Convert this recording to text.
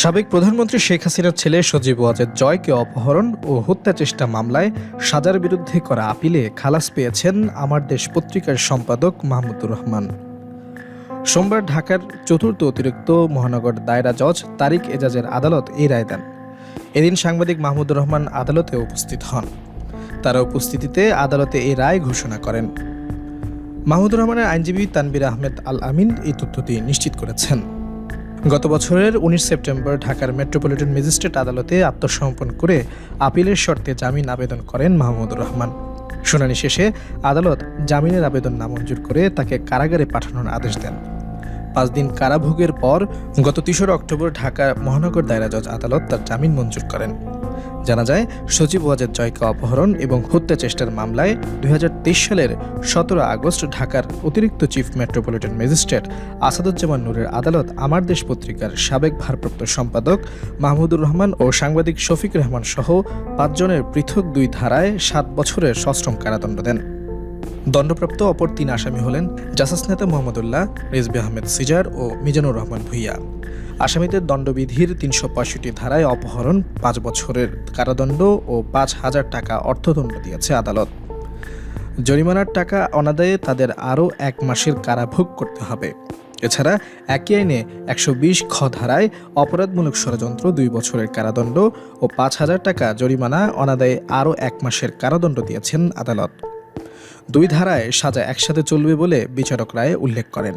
সাবেক প্রধানমন্ত্রী শেখ হাসিনার ছেলে সজীব ওয়াজেদ জয়কে অপহরণ ও হত্যা চেষ্টা মামলায় সাজার বিরুদ্ধে করা আপিলে খালাস পেয়েছেন আমার দেশ পত্রিকার সম্পাদক মাহমুদুর রহমান। সোমবার ঢাকার চতুর্থ অতিরিক্ত মহানগর দায়রা জজ তারিক এজাজের আদালত এই রায় দেন। এদিন সাংবাদিক মাহমুদুর রহমান আদালতে উপস্থিত হন। তার উপস্থিতিতে আদালতে এই রায় ঘোষণা করেন। মাহমুদুর রহমানের আইনজীবী তানবির আহমেদ আল আমিন এই তথ্যটি নিশ্চিত করেছেন। গত বছরের উনিশ সেপ্টেম্বর ঢাকার মেট্রোপলিটন ম্যাজিস্ট্রেট আদালতে আত্মসমর্পণ করে আপিলের শর্তে জামিন আবেদন করেন মাহমুদুর রহমান। শুনানি শেষে আদালত জামিনের আবেদন নামঞ্জুর করে তাকে কারাগারে পাঠানোর আদেশ দেন। পাঁচ দিন কারাভোগের পর গত তেসরা অক্টোবর ঢাকা মহানগর দায়রা জজ আদালত তার জামিন মঞ্জুর করেন। জানা যায় সচিব ওয়াজেদ জয়কে অপহরণ এবং হত্যা চেষ্টার মামলায় দুই হাজার তেইশ সালের সতেরো আগস্ট ঢাকার অতিরিক্ত চিফ মেট্রোপলিটন ম্যাজিস্ট্রেট আসাদুজ্জামান নূরের আদালত আমার দেশ পত্রিকার সাবেক ভারপ্রাপ্ত সম্পাদক মাহমুদুর রহমান ও সাংবাদিক শফিক রহমান সহ পাঁচজনের পৃথক দুই ধারায় সাত বছরের সশ্রম কারাদণ্ড দেন। দণ্ডপ্রাপ্ত অপর তিন আসামি হলেন জাসাস নেতা মোহাম্মদুল্লাহ রেজবি আহমেদ সিজার ও মিজানুর রহমান ভুইয়া। আসামিদের দণ্ডবিধির তিনশো পঁয়ষট্টি ধারায় অপহরণ, পাঁচ বছরের কারাদণ্ড ও পাঁচ হাজার টাকা অর্থদণ্ড দিয়েছে আদালত। জরিমানার টাকা অনাদায়ে তাদের আরও এক মাসের কারাভোগ করতে হবে। এছাড়া একই আইনে একশো বিশ খ ধারায় অপরাধমূলক ষড়যন্ত্র, দুই বছরের কারাদণ্ড ও পাঁচ হাজার টাকা জরিমানা অনাদায়ে আরও এক মাসের কারাদণ্ড দিয়েছেন আদালত। দুই ধারায় সাজা একসাথে চলবে বলে বিচারক রায়ে উল্লেখ করেন।